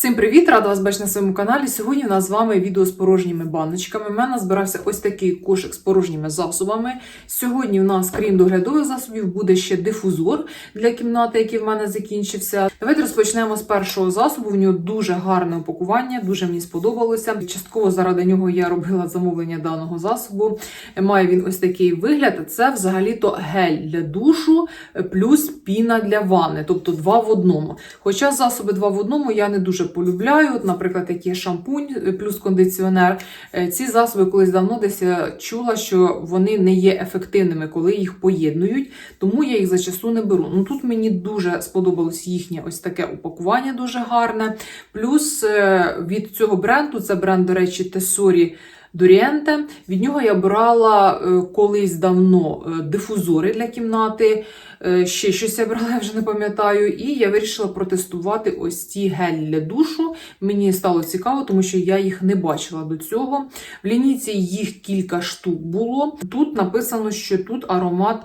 Всім привіт! Рада вас бачити на своєму каналі. Сьогодні у нас з вами відео з порожніми баночками. У мене збирався ось такий кошик з порожніми засобами. Сьогодні у нас, крім доглядових засобів, буде ще дифузор для кімнати, який в мене закінчився. Давайте розпочнемо з першого засобу. В нього дуже гарне упакування, дуже мені сподобалося. Частково заради нього я робила замовлення даного засобу. Має він ось такий вигляд. Це взагалі-то гель для душу плюс піна для ванни, тобто два в одному. Хоча засоби два в одному я не дуже полюбляю. От, наприклад, є шампунь е, плюс кондиціонер. Е, Ці засоби колись давно десь чула, що вони не є ефективними, коли їх поєднують, тому я їх за часу не беру. Ну тут мені дуже сподобалось їхнє ось таке упакування, дуже гарне. Плюс е, від цього бренду, це бренд, до речі, Тесорі. Дорієнте. Від нього я брала е, колись давно е, дифузори для кімнати. Е, Ще щось я брала, я вже не пам'ятаю. І я вирішила протестувати ось ці гелі для душу. Мені стало цікаво, тому що я їх не бачила до цього. В лінійці їх кілька штук було. Тут написано, що тут аромат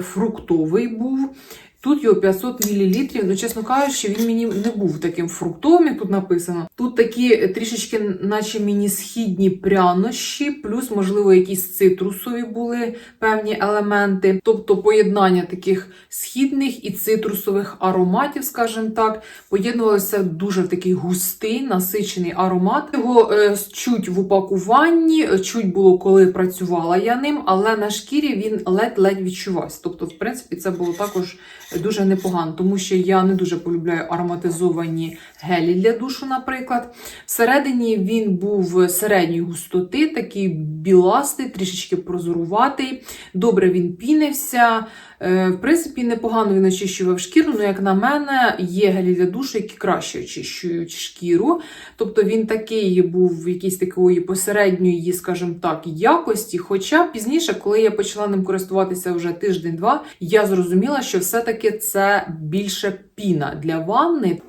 фруктовий був. Тут його 500 мл. Ну, чесно кажучи, він мені не був таким фруктовим, як тут написано. Тут такі трішечки, наче мені східні прянощі, плюс, можливо, якісь цитрусові були певні елементи. Тобто поєднання таких східних і цитрусових ароматів, скажімо так, поєднувалося дуже такий густий, насичений аромат. Його е, чуть в упакуванні, чуть було, коли працювала я ним, але на шкірі він ледь-ледь відчувався. Тобто, в принципі, це було також дуже непогано, тому що я не дуже полюбляю ароматизовані гелі для душу, наприклад. Всередині він був середньої густоти, такий біластий, трішечки прозоруватий. Добре він пінився. Е, В принципі, непогано він очищував шкіру, але, як на мене, є гелі для душу, які краще очищують шкіру. Тобто він такий був якийсь такої посередньої, скажімо так, якості. Хоча пізніше, коли я почала ним користуватися вже тиждень-два, я зрозуміла, що все-таки це більше піна для ванни.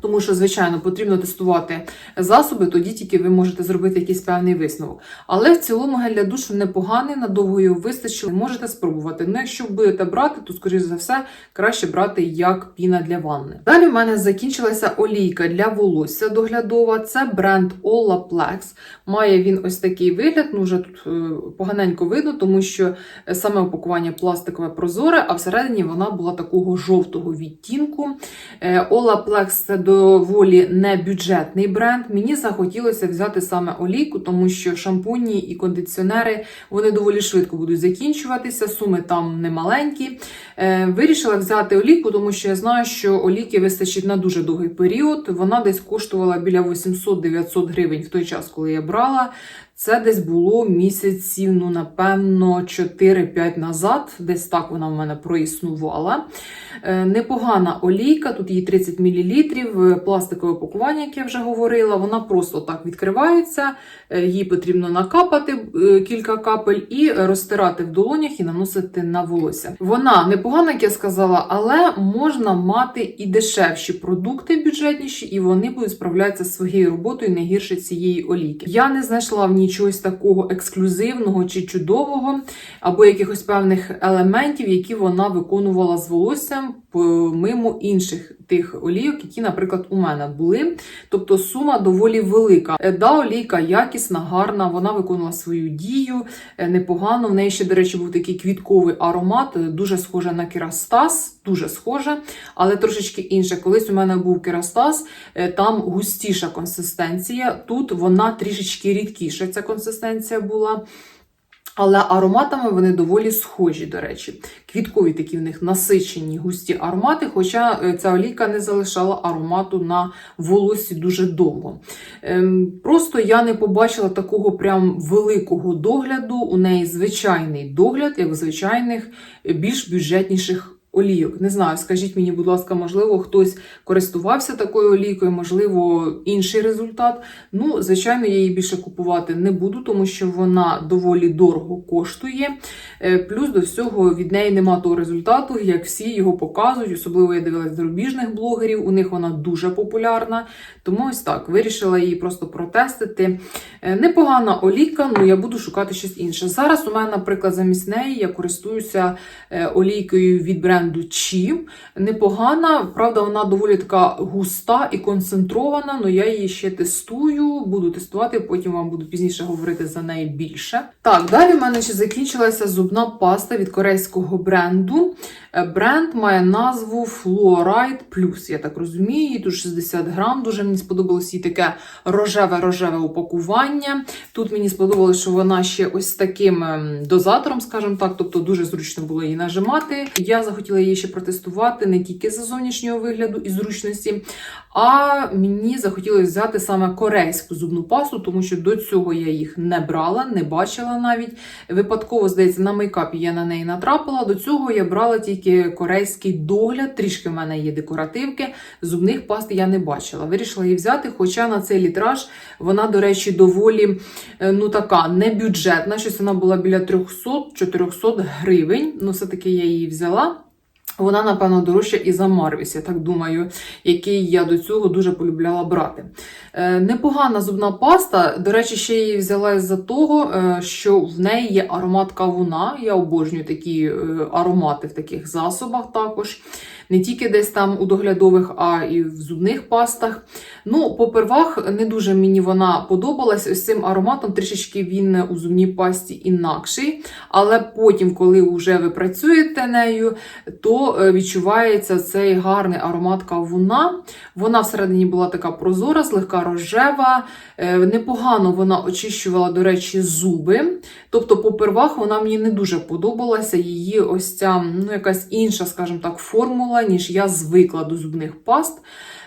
Тому що, звичайно, потрібно тестувати засоби, тоді тільки ви можете зробити якийсь певний висновок. Але в цілому гель для душу непоганий, надовго його вистачило, можете спробувати. Ну, якщо будете брати, то, скоріш за все, краще брати як піна для ванни. Далі в мене закінчилася олійка для волосся доглядова. Це бренд Olaplex. Має він ось такий вигляд, ну вже тут е, поганенько видно, тому що саме упакування пластикове прозоре, а всередині вона була такого жовтого відтінку. Е, Olaplex це доволі небюджетний бренд. Мені захотілося взяти саме олійку, тому що шампуні і кондиціонери вони доволі швидко будуть закінчуватися, суми там немаленькі. Е, Вирішила взяти олійку, тому що я знаю, що олійки вистачить на дуже довгий період. Вона десь коштувала біля 800-900 гривень в той час, коли я брала. Це десь було місяців, ну, напевно, 4-5 назад. Десь так вона в мене проіснувала. Е, Непогана олійка, тут її 30 мл, пластикове пакування, як я вже говорила. Вона просто так відкривається. Е, Її потрібно накапати е, кілька капель і розтирати в долонях і наносити на волосся. Вона непогана, як я сказала, але можна мати і дешевші продукти бюджетніші, і вони будуть справлятися зі своєю роботою не гірше цієї олійки. Я не знайшла в ній чогось такого ексклюзивного чи чудового, або якихось певних елементів, які вона виконувала з волоссям помимо інших тих олійок, які, наприклад, у мене були. Тобто сума доволі велика. Е, Да, олійка якісна, гарна, вона виконала свою дію е, непогано. В неї ще, до речі, був такий квітковий аромат, е, дуже схоже на керастас, дуже схоже, але трошечки інше. Колись у мене був керастас, там густіша консистенція. Тут вона трішечки рідкіша, ця консистенція була. Але ароматами вони доволі схожі, до речі. Квіткові такі в них насичені густі аромати, хоча е, ця олійка не залишала аромату на волосі дуже довго. Ем, Просто я не побачила такого прям великого догляду. У неї звичайний догляд, як в звичайних е, більш бюджетніших олійок. Не знаю, скажіть мені, будь ласка, можливо, хтось користувався такою олійкою, можливо, інший результат. Ну, звичайно, я її більше купувати не буду, тому що вона доволі дорого коштує. Е, Плюс до всього від неї нема того результату, як всі його показують. Особливо я дивилась зарубіжних блогерів, у них вона дуже популярна. Тому ось так, вирішила її просто протестити. Е, Непогана олійка, ну я буду шукати щось інше. Зараз у мене, наприклад, замість неї я користуюся е, олійкою від бренду бренду Чи. Непогана, правда, вона доволі така густа і концентрована, але я її ще тестую, буду тестувати, потім вам буду пізніше говорити за неї більше. Так, далі в мене ще закінчилася зубна паста від корейського бренду. Е, Бренд має назву Fluoride Plus, я так розумію. Її тут 60 грам. Дуже мені сподобалось її таке рожеве-рожеве упакування. Тут мені сподобалось, що вона ще ось таким ем, дозатором, скажімо так, тобто дуже зручно було її нажимати. Я захотіла її ще протестувати не тільки за зовнішнього вигляду і зручності, а мені захотілося взяти саме корейську зубну пасту, тому що до цього я їх не брала, не бачила навіть. Випадково, здається, на мейкапі я на неї натрапила. До цього я брала тільки корейський догляд, трішки в мене є декоративки. Зубних паст я не бачила. Вирішила її взяти, хоча на цей літраж вона, до речі, доволі е, ну така небюджетна. Щось вона була біля 300-400 гривень. Ну, все-таки я її взяла. Вона, напевно, дорожча і за Марвіс, я так думаю, який я до цього дуже полюбляла брати. Е, непогана зубна паста. До речі, ще її взяла із-за того, е, що в неї є аромат кавуна. Я обожнюю такі е, аромати в таких засобах також. Не тільки десь там у доглядових, а і в зубних пастах. Ну, попервах, не дуже мені вона подобалась. Ось цим ароматом трішечки він у зубній пасті інакший. Але потім, коли вже ви працюєте нею, то е, відчувається цей гарний аромат кавуна. Вона всередині була така прозора, злегка рожева. Е, Непогано вона очищувала, до речі, зуби. Тобто, попервах вона мені не дуже подобалася. Її ось ця ну, якась інша, скажімо так, формула, ніж я звикла до зубних паст.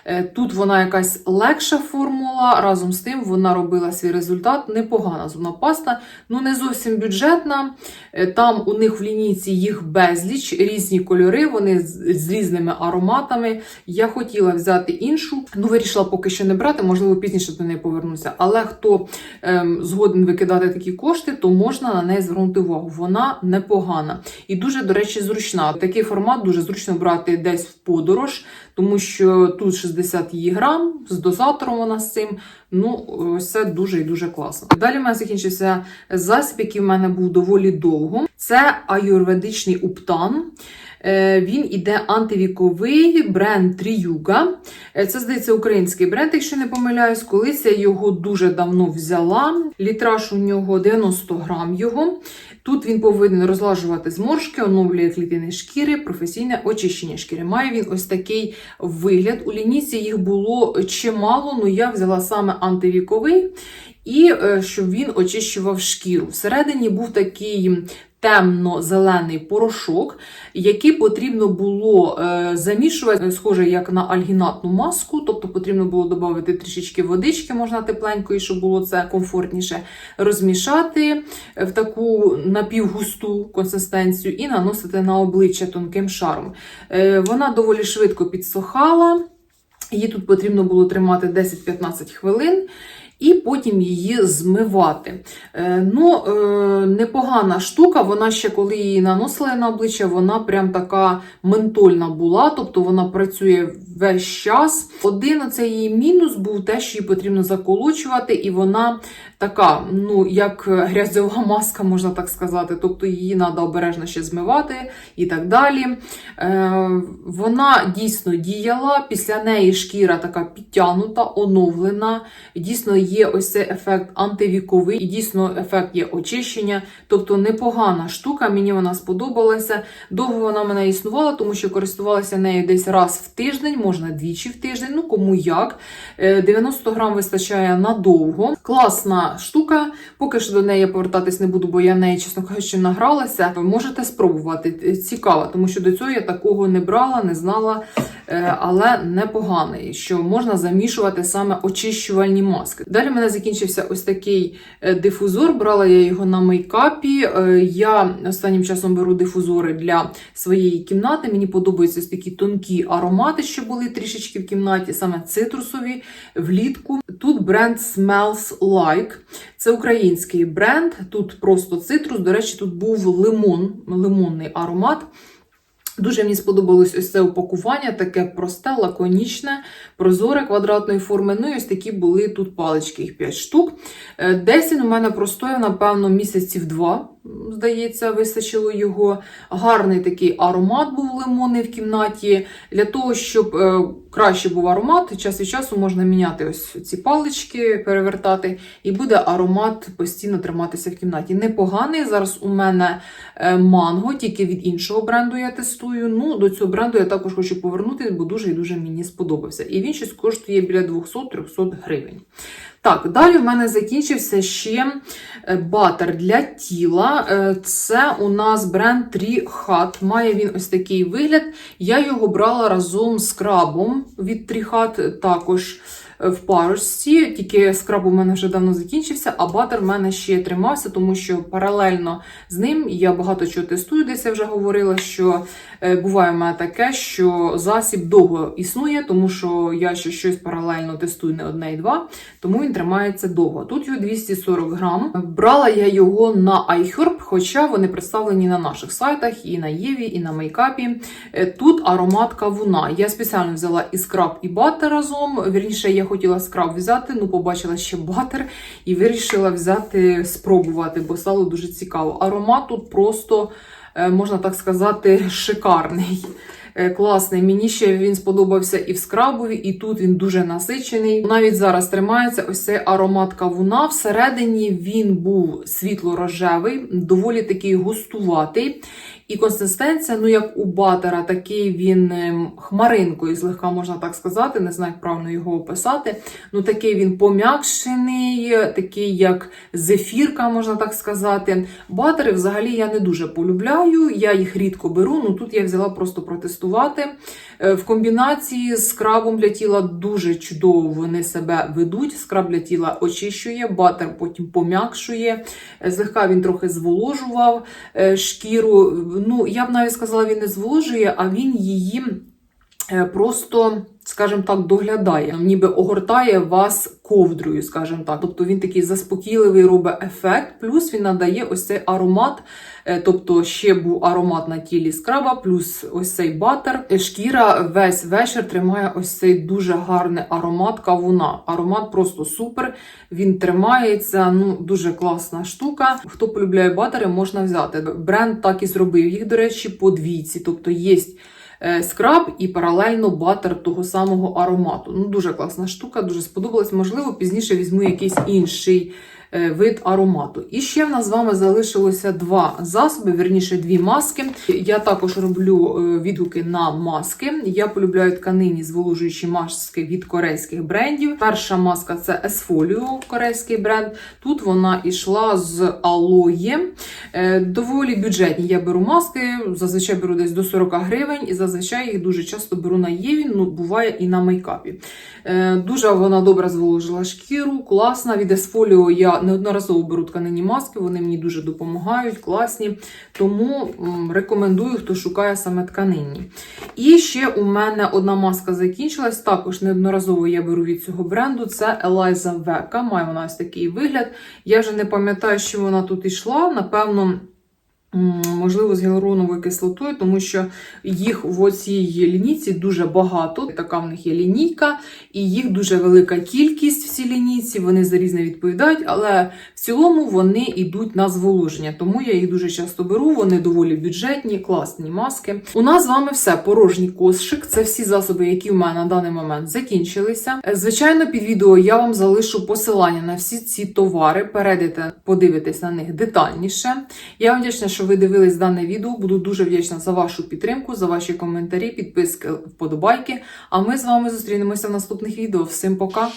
Е, Тут вона якась легша формула, разом з тим вона робила свій результат. Непогана зубна паста, ну не зовсім бюджетна. Е, Там у них в лінійці їх безліч, різні кольори, вони з, різними ароматами. Я хотіла взяти іншу, ну вирішила поки що не брати, можливо, пізніше до неї повернуся. Але хто ем, згоден викидати такі кошти, то можна на неї звернути увагу. Вона непогана і дуже, до речі, зручна. Такий формат дуже зручно брати десь в подорож, тому що тут 60 її грам з дозатором вона з цим. Ну, це дуже і дуже класно. Далі в мене закінчився засіб, який в мене був доволі довго. Це аюрведичний уптан. Е, Він іде антивіковий бренд Тріюга. Е, Це, здається, український бренд, якщо не помиляюсь. Колись я його дуже давно взяла. Літраж у нього 90 грам його. Тут він повинен розлажувати зморшки, оновлює клітини шкіри, професійне очищення шкіри. Має він ось такий вигляд. У лінійці їх було чимало, але я взяла саме антивіковий. І е, щоб він очищував шкіру. Всередині був такий темно-зелений порошок, який потрібно було е, замішувати, схоже, як на альгінатну маску, тобто потрібно було додати трішечки водички, можна тепленької, щоб було це комфортніше, розмішати в таку напівгусту консистенцію і наносити на обличчя тонким шаром. Е, Вона доволі швидко підсохала. Її тут потрібно було тримати 10-15 хвилин. І потім її змивати. Е, ну, е, непогана штука, вона ще коли її наносила на обличчя, вона прям така ментольна була, тобто вона працює весь час. Один оцей її мінус був те, що її потрібно заколочувати, і вона така, ну, як грязьова маска, можна так сказати. Тобто її треба обережно ще змивати і так далі. Е, вона дійсно діяла, після неї шкіра така підтягнута, оновлена. Дійсно, є ось цей ефект антивіковий, і дійсно ефект є очищення. Тобто непогана штука, мені вона сподобалася. Довго вона мене існувала, тому що користувалася нею десь раз в тиждень, можна двічі в тиждень, ну кому як. Е, 90 грам вистачає надовго. Класна штука. Поки що до неї повертатись не буду, бо я неї, чесно кажучи, награлася. Можете спробувати. Цікаво, тому що до цього я такого не брала, не знала, е, але непоганий, що можна замішувати саме очищувальні маски. Далі в мене закінчився ось такий е, дифузор. Брала я його на мейкапі. Е, Я останнім часом беру дифузори для своєї кімнати. Мені подобаються ось такі тонкі аромати, що були трішечки в кімнаті, саме цитрусові влітку. Тут бренд Smells Like. Це український бренд. Тут просто цитрус. До речі, тут був лимон, лимонний аромат. Дуже мені сподобалось ось це упакування, таке просте, лаконічне, прозоре квадратної форми. Ну і ось такі були тут палички, їх 5 штук. Е, у мене простояв, напевно, місяців два. Здається, вистачило його. Гарний такий аромат був лимонний в кімнаті. Для того, щоб е, краще був аромат, час від часу можна міняти ось ці палички, перевертати, і буде аромат постійно триматися в кімнаті. Непоганий. Зараз у мене е, манго, тільки від іншого бренду я тестую. Ну, до цього бренду я також хочу повернутися, бо дуже і дуже мені сподобався. І він щось коштує біля 200-300 гривень. Так, далі в мене закінчився ще е, батер для тіла. Е, Це у нас бренд Tree Hut. Має він ось такий вигляд. Я його брала разом з крабом від TriHat Hut, також в парочці. Тільки скраб у мене вже давно закінчився, а батер в мене ще тримався, тому що паралельно з ним я багато чого тестую. Десь я вже говорила, що е, буває в мене таке, що засіб довго існує, тому що я ще щось паралельно тестую не одне і два тому він тримається довго. Тут його 240 грам. Брала я його на iHerb, хоча вони представлені на наших сайтах, і на Єві, і на мейкапі. Е, Тут аромат кавуна. Я спеціально взяла і скраб, і батер разом. Вірніше, я хотіла скраб взяти, ну побачила ще батер і вирішила взяти, спробувати, бо стало дуже цікаво. Аромат тут просто, е, можна так сказати, шикарний. Е, Класний, мені ще він сподобався і в скрабові, і тут він дуже насичений. Навіть зараз тримається ось цей аромат кавуна. Всередині він був світло-рожевий, доволі такий густуватий. І консистенція, ну як у батера, такий він ем, хмаринкою, злегка можна так сказати, не знаю, як правильно його описати. Ну такий він пом'якшений, такий як зефірка, можна так сказати. Батери взагалі я не дуже полюбляю, я їх рідко беру. Ну тут я взяла просто протестувати. Е, В комбінації з скрабом для тіла дуже чудово вони себе ведуть. Скраб для тіла очищує, батер потім пом'якшує. Е, Злегка він трохи зволожував е, шкіру. Ну, я б навіть сказала, він не звужує, а він її просто, скажімо так, доглядає, ніби огортає вас ковдрою, скажімо так. Тобто він такий заспокійливий робить ефект, плюс він надає ось цей аромат. Е, Тобто ще був аромат на тілі скраба, плюс ось цей батер. Е, Шкіра весь вечір тримає ось цей дуже гарний аромат кавуна. Аромат просто супер. Він тримається, ну дуже класна штука. Хто полюбляє батери, можна взяти. Бренд так і зробив їх, до речі, по двійці. Тобто є е, скраб і паралельно батер того самого аромату. Ну, дуже класна штука, дуже сподобалась. Можливо, пізніше візьму якийсь інший е, вид аромату. І ще в нас з вами залишилося два засоби, верніше дві маски. Я також роблю е, відгуки на маски. Я полюбляю тканині зволожуючі маски від корейських брендів. Перша маска це Esfolio, корейський бренд. Тут вона йшла з алоє. Е, Доволі бюджетні. Я беру маски, зазвичай беру десь до 40 гривень, і зазвичай їх дуже часто беру на Єві, ну буває і на мейкапі. Е, Дуже вона добре зволожила шкіру, класна. Від Esfolio я неодноразово беру тканині маски, вони мені дуже допомагають, класні. Тому рекомендую, хто шукає саме тканинні. І ще у мене одна маска закінчилась. Також неодноразово я беру від цього бренду. Це Eliza Века. Має вона ось такий вигляд. Я вже не пам'ятаю, що вона тут йшла. Напевно. Можливо, з гіалуроновою кислотою, тому що їх в оцій лінійці дуже багато. Така в них є лінійка, і їх дуже велика кількість в цій лінійці. Вони за різне відповідають, але в цілому вони йдуть на зволоження. Тому я їх дуже часто беру. Вони доволі бюджетні, класні маски. У нас з вами все. Порожній кошик. Це всі засоби, які в мене на даний момент закінчилися. Звичайно, під відео я вам залишу посилання на всі ці товари. Перейдете, подивитесь на них детальніше. Я вам вдячна, що ви дивились дане відео. Буду дуже вдячна за вашу підтримку, за ваші коментарі, підписки, вподобайки. А ми з вами зустрінемося в наступних відео. Всім пока!